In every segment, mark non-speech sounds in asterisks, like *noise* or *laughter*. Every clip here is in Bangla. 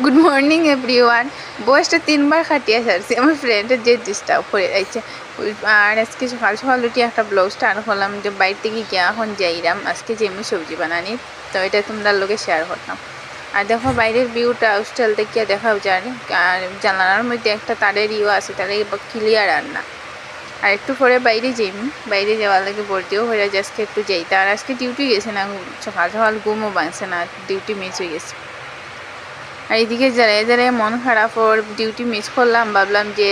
গুড মর্নিং এভরি ওয়ান বয়সটা তিনবার খাটিয়ে সারছি আমার ফ্রেন্ডের যে ডিস্টার্ব করে যাচ্ছে আর আজকে সকাল সকাল উঠে একটা ব্লাউজ স্টার্ট করলাম যে বাইর থেকে গিয়া এখন যাইরাম। আজকে যে আমি সবজি বানানি, তো এটা তোমরা লোকে শেয়ার করতাম। আর দেখো বাইরের ভিউটা হোস্টেল থেকে দেখাও যায়। আর জানালার মধ্যে একটা তারের ইও আছে তাহলে ক্লিয়ার আর না। আর একটু পরে বাইরে যাইম। বাইরে যাওয়ার লাগে ভর্তিও হয়ে যায় আজকে একটু যাইতে আর আজকে ডিউটি গেছে না, সকাল সকাল ঘুমও বাঁধছে না ডিউটি মিস হয়ে গেছে। আর এদিকে যারা যারা মন খারাপ ওর ডিউটি মিস করলাম ভাবলাম যে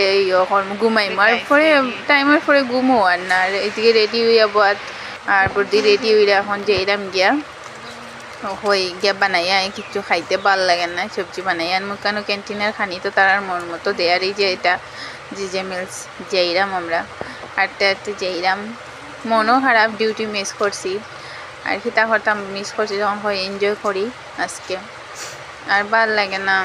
ঘুমাইম আর পরে টাইমের পরে ঘুমও আর না। আর এদিকে রেডি হইয়া বাদ আর বর্দি রেডি হইয়া এখন যে এরাম গিয়া হই গিয়া বানাইয়া কিছু খাইতে ভালো লাগে না। সবজি বানাইয়া আর কেন ক্যান্টিনের খানি তো তার মন মতো দেয়ার এই যে এটা জি জে মিলস যাইরাম আমরা। হাঁটতে হাঁটতে যাইরাম মনও খারাপ ডিউটি মিস করছি। আর কি তা করতাম মিস করছি যখন হয় এনজয় করি আজকে। আর ভালো লাগে না।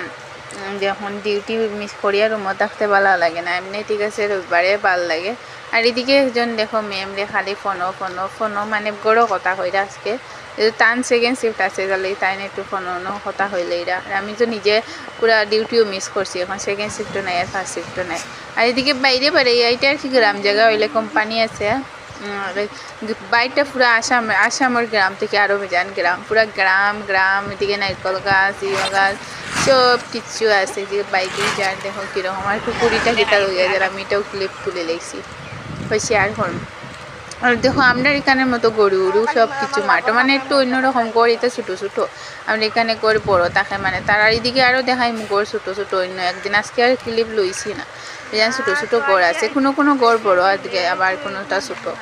যখন ডিউটি মিস করি আর রুমও থাকতে ভালো লাগে না। এমনি ঠিক আছে, রবিবারে ভালো লাগে। আর এদিকে একজন দেখো ম্যাম রে, খালি ফোনও ফোনও ফোনও মানে বড় কথা কইরা আজকে। যেহেতু টান সেকেন্ড শিফট আছে তাহলে তাই একটু ফোনও কথা হইলে এরা। আর আমি তো নিজে পুরা ডিউটিও মিস করছি, এখন সেকেন্ড শিফটও নাই আর ফার্স্ট শিফটও নাই। আর এদিকে বাইরে বাইরে এইটা আর কি গ্রাম জায়গা হইলে কোম্পানি আছে। বাইরটা পুরো আসাম আসামের গ্রাম থেকে আরও যান গ্রাম পুরো গ্রাম গ্রাম, এদিকে নারকল গাছ ইয়া গাছ সব কিছু আছে যে বাইকে যার দেখো কীরকম। আর পুকুরিটা যেটা লইয়া যার আমি এটাও ক্লিপ তুলে লেগছি আর করুন আর দেখো, আমরা এখানের মতো গরু উরু সব কিছু মাঠো মানে একটু অন্যরকম গড়, এটা ছোটো ছোটো। আমরা এখানে গড় বড় থাকে মানে তার এদিকে আরও দেখাই গড় ছোটো ছোটো, অন্য একদিন। আজকে আর ক্লিপ লইছি না। যেন ছোটো ছোটো গড় আছে। কোনো কোনো গড় বড় আজকে, আবার কোনোটা ছোটো।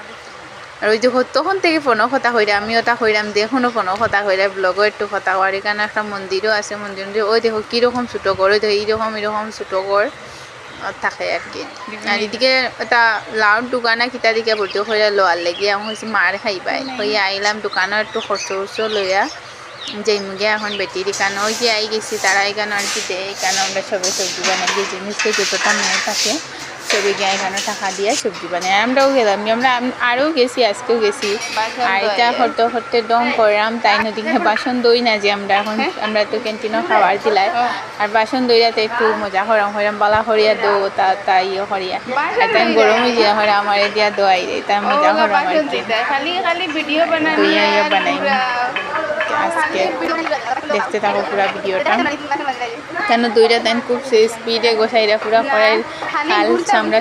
আর ওই হ- তখন থেকে ফোনও কথা হইরা, আমিও তা হইরাম দেখুনও ফোনও কথা হইরা ব্লগও একটু কথা হওয়ার। এখানে একটা মন্দিরও আছে মন্দির ওই দেখো, কীরকম ছোটো গড়, ওই দেখো, এইরকম, এরকম ছোটো গড়। থাকে আর কি। আর এদিকে এটা লাউর দোকানে কিতা দিকে ভর্তি হইয়া লোয়ার লেগে আমি হয়েছি মার খাইবাই। হইয়া আইলাম দোকানে একটু খরচ উরচ লইয়া। যে মুগে এখন বেটির এখানে ওই যে আই গেছি তারা এখানে আর কি দেয় এখানে আমরা সবাই সবজি বানাই যে জিনিসকে যতটা মেয়ে থাকে। সবে গিয়ে এখানে টাকা দিয়ে সবজি বানাই। আমরাও গেলাম আমরা আম- আরও গেছি আজকেও গেছি। আর এটা হরতে হরতে ডং করলাম তাই নদীকে *laughs* বাসন দই না যে আমরা। এখন আমরা তো ক্যান্টিনও খাবার দিলাই। আর বাসন দইয়াতে একটু মজা করাম হরাম বালা হরিয়া দো তা তা ইয়ে হরিয়া। আর তাই গরম হয়ে যায় হরে আমার দিয়া দোয়াই রে তাই মজা করাম আর কি খালি খালি ভিডিও বানাই। বানাই আজকে দেখতে থাকো পুরা ভিডিওটা কেন দইটা দেন খুব স্পিডে গোসাইরা পুরা কড়াই খাল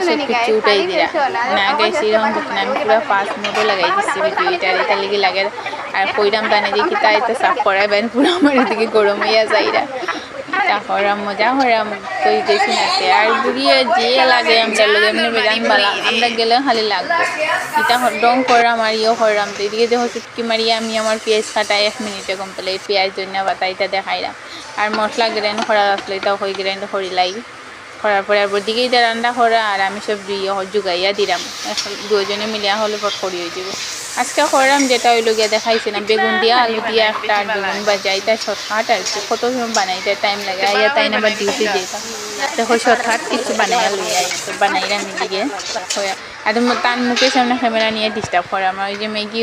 সব কিছু উঠাই দিরা না গাইছি এরকম দেখি না আমি পুরা ফাস্ট মোডে লাগাই দিচ্ছি ভিডিওটা এটা লেগে লাগে। আর কইরাম টানে দেখি তাই তো সাফ করাই বেন পুরো আমার এদিকে গরম হইয়া যাইরা তা হরাম মজা হরাম কই গেছি নাতে আর ঘুরিয়ে যে লাগে আমরা লোক এমনি বেজান বালা আমরা গেলে খালি লাগবো। এটা ডং করাম আর ইয়ে করাম তো এদিকে দেখো চুটকি মারিয়ে আমি আমার পেঁয়াজ কাটাই এক মিনিটে কমপ্লিট। পেঁয়াজ ধনিয়া পাতা এটা দেখাইলাম। আর মশলা গ্রাইন্ড করা আসলে এটাও হয়ে গ্রাইন্ড করি লাই করার পরে আর দিকে এটা রান্না করা আর আমি সব জুগাইয়া দিলাম দুজনে মিলিয়া হলে পর করি হয়ে যাব। আজকে করাম যেটা ওই লোকে দেখাইছে না বেগুন দিয়া, আলু দিয়া একটা আর বেগুন বাজা এটা শর্টকাট আর কি। কত সময় বানাইতে টাইম লাগে আইয়া, তাই না ডিউটি যেতাম দেখো শর্টকাট কিছু বানাইয়া লই আই বানাইলাম এদিকে আর তার মুখের সামনে ক্যামেরা নিয়ে ডিস্টার্ব করে আমার ওই যে ম্যাগি